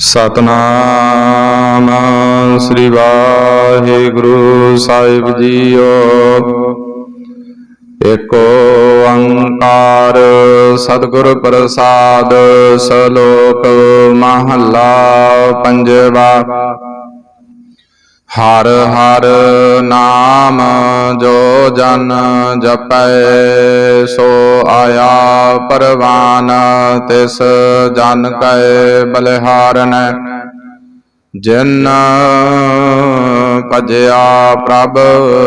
ਸਤਨਾਮ ਸ੍ਰੀ ਵਾਹਿਗੁਰੂ ਸਾਹਿਬ ਜੀਓ। ਏਕ ਓੰਕਾਰ ਸਤਿਗੁਰ ਪ੍ਰਸਾਦ ਸਲੋਕ ਮਹੱਲਾ ਪੰਜਵਾ। ਹਰ ਹਰ ਨਾਮ ਜੋ ਜਨ ਜਪੈ, ਸੋ ਆਇਆ ਪਰਵਾਨ, ਤਿਸ ਜਨ ਕੈ ਬਲਿਹਾਰਨ। ਜਿਨ ਭਜਿਆ ਪ੍ਰਭ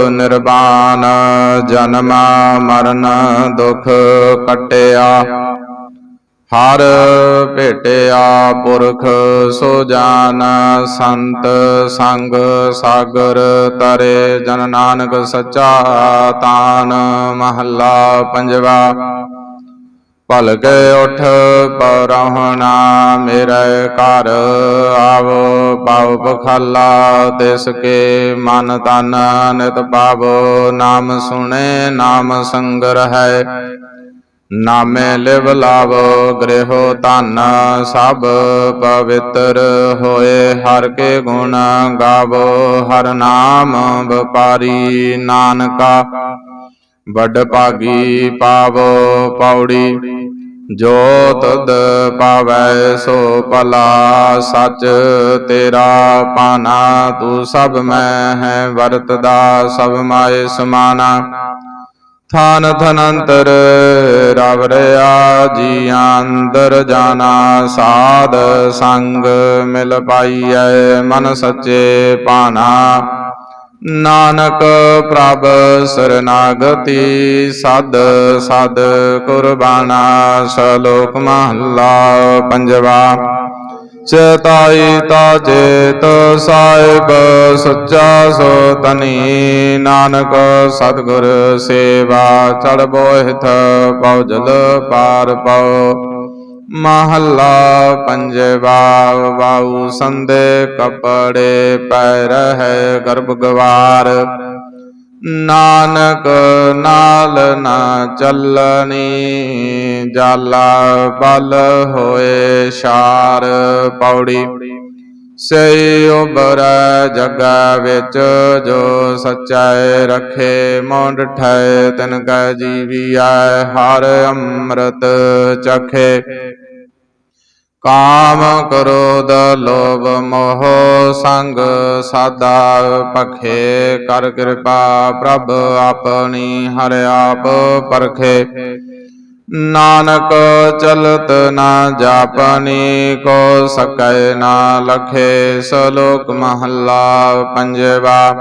ਨਿਰਵਾਨ ਜਨਮ ਮਰਨ ਦੁਖ ਕਟਿਆ। ਹਰ ਭੇਟਿਆ ਪੁਰਖ ਸੋ ਜਾਨ ਸੰਤ ਸੰਗ ਸਾਗਰ ਤਰੇ, ਜਨ ਨਾਨਕ ਸੱਚਾ ਤਾਨ ਮਹੱਲਾ ਪੰਜਵਾ। ਭਲਕੇ ਉਠ ਪਰਹੁਣਾ ਮੇਰੇ ਘਰ, ਆਵੋ ਪਾਉ ਬਖਾਲਾ ਤਿਸ ਕੇ ਮਨ ਤਨ ਨਿਤ ਪਾਵੋ ਨਾਮ ਸੁਣੇ ਨਾਮ ਸੰਗਰ ਹੈ ਨਾਮੇ ਲਿਵ ਲਾਵੋ, ਗ੍ਰਹਿਓ ਧਨ, ਸਭ ਪਵਿੱਤਰ ਹੋਏ, ਹਰ ਕੇ ਗੁਣ ਗਾਵੋ, ਹਰ ਨਾਮ ਵਪਾਰੀ ਨਾਨਕਾ। ਵੱਡ ਭਾਗੀ ਪਾਵੋ ਪੌੜੀ, ਜੋ ਤਦ ਪਾਵੈ ਸੋ ਭਲਾ, ਸਚ ਤੇਰਾ ਪਾਨਾ, ਤੂੰ ਸਭ ਮੈਂ ਹੈ ਵਰਤਦਾ, ਸਭ ਮਾਏ ਸਮਾਨਾ। ਥਾਨ ਥਨੰਤਰ ਰਵ ਰਿਆ ਜੀ ਅੰਦਰ ਜਾਣਾ ਸਾਧ ਸੰਗ ਮਿਲ ਪਾਈਐ ਮਨ ਸੱਚੇ ਪਾਣਾ ਨਾਨਕ ਪ੍ਰਭ ਸਰਨਾਗਤੀ, ਸਦ ਸਦ ਕੁਰਬਾਨਾ, ਸ਼ਲੋਕ ਮਹੱਲਾ ਪੰਜਵਾ। ਚਤਾਈ ਤਾ ਚੇਤ ਸਾਹਿਬ, ਸੱਚਾ ਸੋ ਤਨੀ ਨਾਨਕ, ਸਤਿਗੁਰ ਸੇਵਾ ਚੜ ਬੋਹਿਤ ਪਉਜਲ ਪਾਰ ਪਉ। ਮਹੱਲਾ ਪੰਜਵਾ ਵਾਉ ਸੰਦੇ ਕਪੜੇ ਪੈ ਰਹਿ ਗਰਭ ਗਵਾਰ। ਨਾਨਕ ਨਾਲ ਨਾ ਚੱਲਣੀ, ਜਾਲਾ ਬਲ ਹੋਏ ਸ਼ਾਰ ਪੌੜੀ। ਸੇ ਉਬਰ ਜਗ ਵਿੱਚ ਜੋ ਸਚਾਏ ਰਖੇ ਮੋਂਡ ਠੈ ਤਿਨ ਕੈ ਜੀਵੀਐ, ਹਰ ਅੰਮ੍ਰਿਤ ਚਖੇ। ਕਾਮ ਕ੍ਰੋਧ ਲੋਭ ਮੋਹ ਸੰਗ ਸਾਦਾ ਪਖੇ ਕਰ ਕਿਰਪਾ ਪ੍ਰਭ ਆਪਣੀ ਹਰਿ ਆਪ ਪਰਖੇ। ਨਾਨਕ ਚਲਤ ਨਾ ਜਾਪਨੀ, ਕੋ ਸਕੈ ਨਾ ਲਖੇ, ਸਲੋਕ ਮਹੱਲਾ ਪੰਜਵਾ।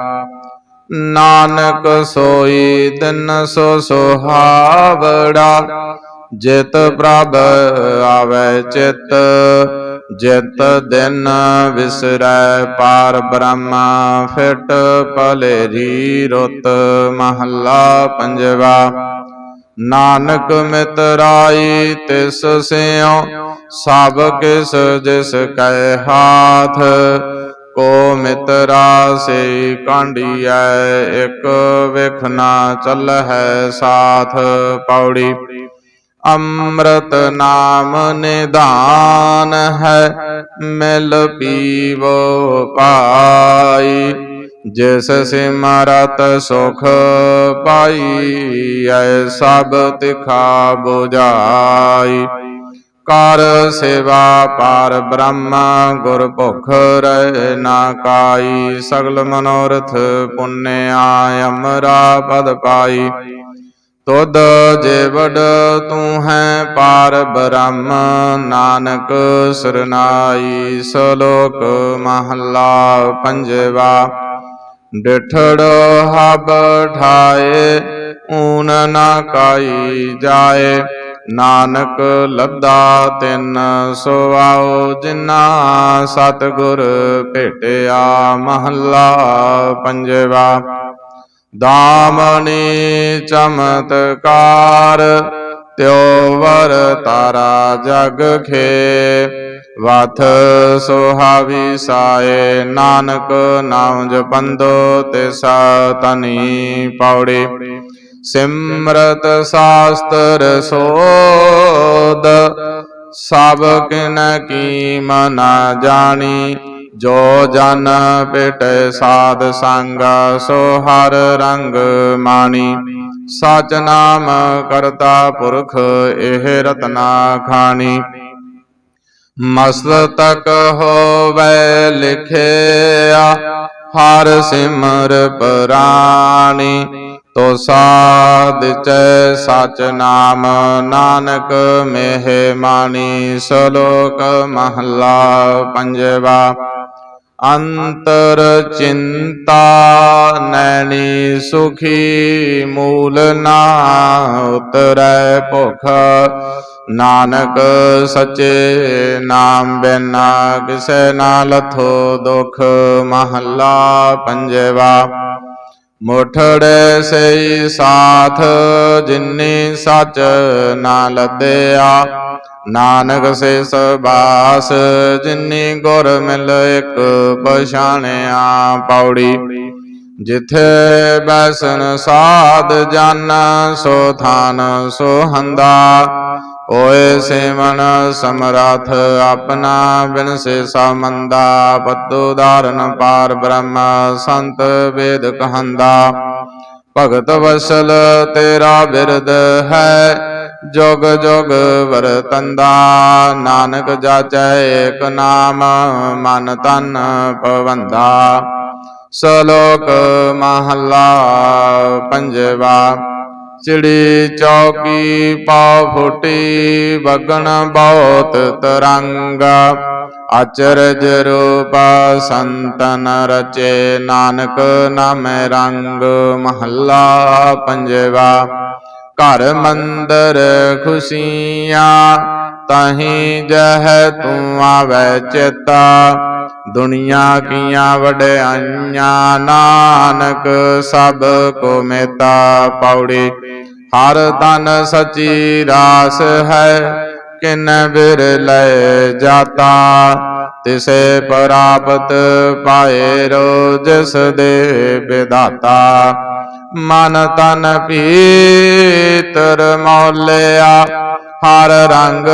ਨਾਨਕ ਸੋਈ ਦਿਨ ਸੋ ਸੁਹਾਵੜਾ ਜਿਤ ਪ੍ਰਭ ਆਵੇ ਚਿਤ, ਜਿਤ ਦਿਨ ਵਿਸਰੈ ਪਾਰ ਬ੍ਰਹਮ, ਫਿਟ ਪਲੇਰੀ ਰੁੱਤ ਮਹੱਲਾ ਪੰਜਵਾ। ਨਾਨਕ ਮਿਤਰਾਈ ਤਿਸ ਸਿਉ, ਸਭ ਕਿਸ ਜਿਸ ਕੈ ਹਾਥ, ਕੋ ਮਿਤਰਾ ਸੇ ਕਾਂਡੀਐ ਇਕ ਵਿਖ ਨਾ ਚੱਲਹਿ ਸਾਥ ਪੌੜੀ। ਅੰਮ੍ਰਿਤ ਨਾਮ ਨਿਧਾਨ ਹੈ, ਮਿਲ ਪੀਵੋ ਪਾਈ। ਜਿਸ ਸਿਮਰਤ ਸੁਖ ਪਾਈ, ਐ ਸਭ ਤਿਖਾ 부ਜਾਈ ਕਰ ਸੇਵਾ ਪਾਰ ਬ੍ਰਹਮ, ਗੁਰ ਭੁਖ ਰਹਿ ਨਾ ਕਾਈ। ਸਗਲ ਮਨੋਰਥ ਪੁੰਨਿਆ ਅਮਰਾ ਪਦ ਪਾਈ। ਤੁਧ ਜੇਵੜ ਤੂੰ ਹੈ ਪਾਰ ਬ੍ਰਹਮ, ਨਾਨਕ ਸਰਨਾਈ ਸਲੋਕ ਮਹੱਲਾ ਪੰਜਵਾ। ਡਿਠੜ ਹਬ ਠਾਏ, ਊਨ ਨਾ ਕਾਈ ਜਾਏ। ਨਾਨਕ ਲੱਦਾ ਤਿੰਨ ਸੁਆਉ, ਜਿਨਾ ਸਤਿਗੁਰ ਭੇਟਿਆ ਮਹੱਲਾ ਪੰਜਵਾ। ਦਾਮਨੀ ਚਮਤਕਾਰ, ਤਿਉ ਵਰ ਤਾਰਾ ਜਗ ਖੇ, ਵਥ ਸੁਹਾਵੀ ਸਾਏ, ਨਾਨਕ ਨਾਮ ਜਪੰਦੋ ਤਿਸਾ ਤਨੀ ਪੌੜੀ। ਸਿਮਰਤ ਸਾਸਤਰ ਸੋਦ, ਸਭ ਕਿਨ ਕੀਮ ਨਾ ਜਾਣੀ ਜੋ ਜਨ ਪਿਟ ਸਾਧ ਸੰਗ, ਸੋ ਹਰ ਰੰਗ ਮਾਣੀ। ਸਚ ਨਾਮ ਕਰਤਾ ਪੁਰਖ, ਇਹ ਰਤਨਾ ਖਾਣੀ। ਮਸਤਕ ਹੋਵੇ ਲਿਖਿਆ, ਹਰ ਸਿਮਰ ਪ੍ਰਾਣੀ। ਤੋ ਸਾਧ ਚੈ ਸਚ ਨਾਮ ਨਾਨਕ ਮੇਹ ਮਾਨੀ ਸ਼ਲੋਕ ਮਹਲਾ ਪੰਜਵਾ। ਅੰਤਰ ਚਿੰਤਾ ਨੈਣੀ ਸੁਖੀ ਮੂਲ ਨਾ ਉਤਰੈ ਭੁਖ। ਨਾਨਕ ਸਚੇ ਨਾਮ ਬਿਨਾ ਕਿਸੈ ਨਾ ਲਥੋ ਦੁਖ। ਮਹੱਲਾ ਪੰਜਵਾ ਮੁਠੜੇ ਸਈ ਸਾਥ, ਜਿਨੀ ਸਚ ਨਾ ਲੱਦਿਆ। ਨਾਨਕ ਸੇ ਸਬਾਸ ਜਿਨੀ ਗੁਰ ਮਿਲ ਇਕ ਪਛਾਣਿਆ ਪੌੜੀ। ਜਿਥੇ ਬੈਸਨ ਸਾਧ ਜਨ, ਸੋ ਥਾਨ ਸੋ ਹੰਦਾ। ਓਏ ਸੇਵਨ ਸਮਰਥ ਆਪਣਾ ਬਿਨ ਸੇ ਮੰਦਾ ਪਤੂ ਧਾਰਨ ਪਾਰ ਬ੍ਰਹਮ, ਸੰਤ ਵੇਦ ਕਹੰਦਾ। ਭਗਤ ਵਸਲ ਤੇਰਾ ਬਿਰਦ ਹੈ, ਜੁਗ ਜੁਗ ਵਰਤੰਦਾ। ਨਾਨਕ ਜਾਚੈ ਏਕ ਨਾਮ, ਮਨ ਤਨ ਪਵੰਦਾ ਸ਼ਲੋਕ ਮਹਲਾ ਪੰਜਵਾ। ਚਿੜੀ ਚੌਕੀ ਪਾ ਫੁੱਟੀ, ਵਗਣ ਬਹੁਤ ਤਰੰਗ। ਅਚਰਜ ਰੂਪ ਸੰਤਨ ਰਚੇ, ਨਾਨਕ ਨਾਮੈ ਰੰਗ। ਮਹੱਲਾ ਪੰਜਵਾ, ਘਰ ਮੰਦਰ ਖੁਸ਼ੀਆਂ, ਤਹੀਂ ਜਹ ਤੂੰ ਆਵੈ ਚੇਤਾ। ਦੁਨੀਆ ਕੀਆਂ ਵਡਿਆਈਆਂ, ਨਾਨਕ ਸਭ ਕੋ ਮੇਤਾ ਪੌੜੀ। ਹਰ ਤਨ ਸਚੀ ਰਾਸ ਹੈ, ਕਿਨ ਬਿਰ ਲੈ ਜਾਤਾ। ਤਿਸੇ ਪ੍ਰਾਪਤ ਪਾਏ ਰੋ ਜਿਸ ਦੇ ਵਿਦਾਤਾ ਮਨ ਤਨ ਪੀਤਰ ਮੌਲਿਆ, ਹਰ ਰੰਗ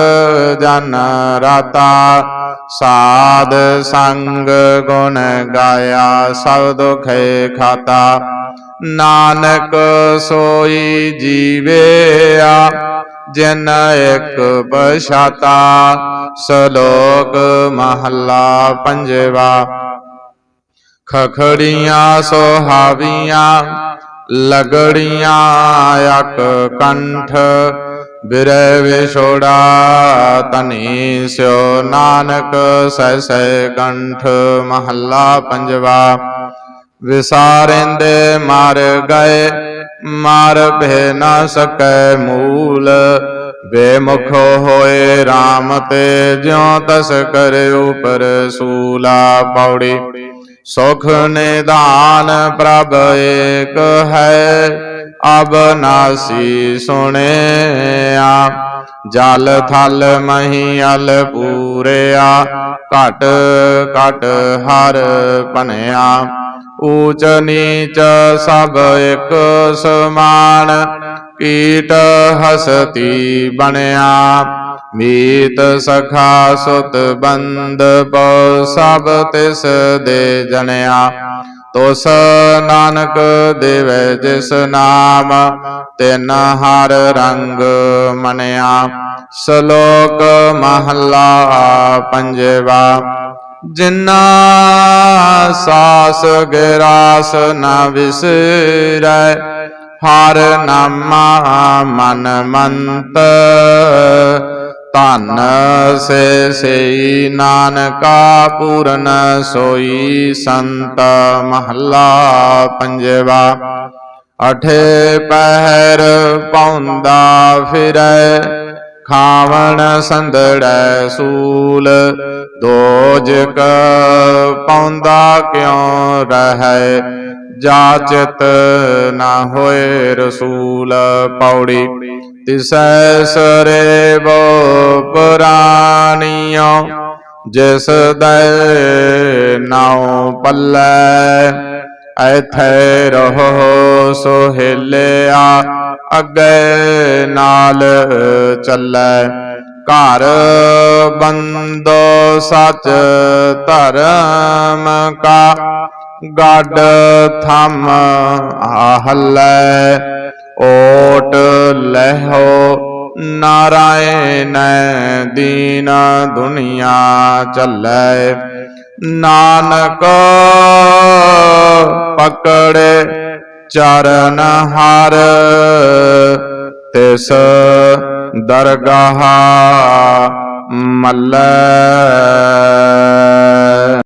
ਜਨ ਰਾਤਾ। ਸਾਧ ਸੰਗ ਗੁਣ ਗਾਇਆ, ਸਭ ਦੁਖੇ ਖਾਤਾ। ਨਾਨਕ ਸੋਈ ਜੀਵੇਆ, ਜਿਨ ਇੱਕ ਪਛਾਤਾ, ਸ਼ਲੋਕ ਮਹੱਲਾ ਪੰਜਵਾ। ਖਖੜੀਆਂ ਸੁਹਾਵੀਆਂ, ਲਗੜੀਆਂ ਅਕ ਕੰਠ ਬਿਰੈ ਵਿਛੋੜਾ ਤਨੀ ਸਿਓ ਨਾਨਕ, ਸਹਿ ਸਹਿ ਕੰਠ ਮਹੱਲਾ ਪੰਜਵਾ। ਵਿਸਾਰਿੰਦੇ ਮਰ ਗਏ, ਮਾਰ ਭੇ ਨਾ ਸਕੈ ਮੂਲ। ਬੇਮੁਖ ਹੋਏ RAM ਤੇ ਜਿਉ ਤਸ ਕਰ ਉਪਰ ਸੂਲਾ ਪੌੜੀ। ਸੁਖ ਨਿਦਾਨ ਪ੍ਰਭ ਏਕ ਹੈ ਅਬਨਾਸੀ ਸੁਣਿਆ। ਜਲ ਥਲ ਮਹੀ ਅਲ ਪੂਰਿਆ। ਘਟ ਘਟ ਹਰ ਭਨਿਆ ਊਚ ਨੀਚ ਸਭ ਇੱਕ ਸਮਾਨ। ਕੀਟ ਹਸਤੀ ਬਣਿਆ। ਮੀਤ ਸਖਾ ਸੁਤ ਬੰਦ ਪਉ ਸਭ ਤਿਸ ਦੇ ਜਣਿਆ। ਤੋਸ ਨਾਨਕ ਦੇਵੈ ਜਿਸ ਨਾਮ, ਤਿਨ ਹਰ ਰੰਗ ਮਨਿਆ। ਸ਼ਲੋਕ ਮਹੱਲਾ ਪੰਜਵਾ, ਜਿਨਾ ਸਾਸ ਗਿਰਾਸ ਨਾ ਵਿਸਰੈ, ਹਰ ਨਾਮਾ ਮਨ ਮੰਤ ਧਨ ਸੇ ਸਈ ਨਾਨਕਾ ਪੂਰਨ ਸੋਈ ਸੰਤ ਮਹੱਲਾ ਪੰਜਵਾ। ਅਠੇ ਪਹਿਰ ਪੌਂਦਾ ਫਿਰੈ, ਖਾਵਣ ਸੰਦੜੈ ਸੂਲ। ਦੋਜਕ ਪੌਂਦਾ ਕਿਉ ਰਹੈ, ਜਾਚਤ ਨਾ ਹੋਏ ਰਸੂਲ ਪੌੜੀ। ਤਿਸੈ ਸਰੇ ਬੋ ਪੁਰਾਣੀਓ, ਜਿਸ ਦੇ ਨਾਉ ਪੱਲੈ, ਐਥੇ ਰਹੋ ਸੋਹਿਲਿਆ, ਅੱਗੇ ਨਾਲ ਚੱਲੈ। ਘਰ ਬੰਦੋ ਸਚ ਧਰਮ ਕਾ, ਗੱਡ ਥੰਮ ਆਹਲੇ। ਓਟ ਲਹਿਓ ਨਾਰਾਇਣ ਦੀਨ ਦੁਨੀਆ ਚੱਲੇ। ਨਾਨਕ ਪਕੜੇ ਚਰਨ ਹਰ ਤਿਸ ਦਰਗਾਹ ਮੱਲੇ।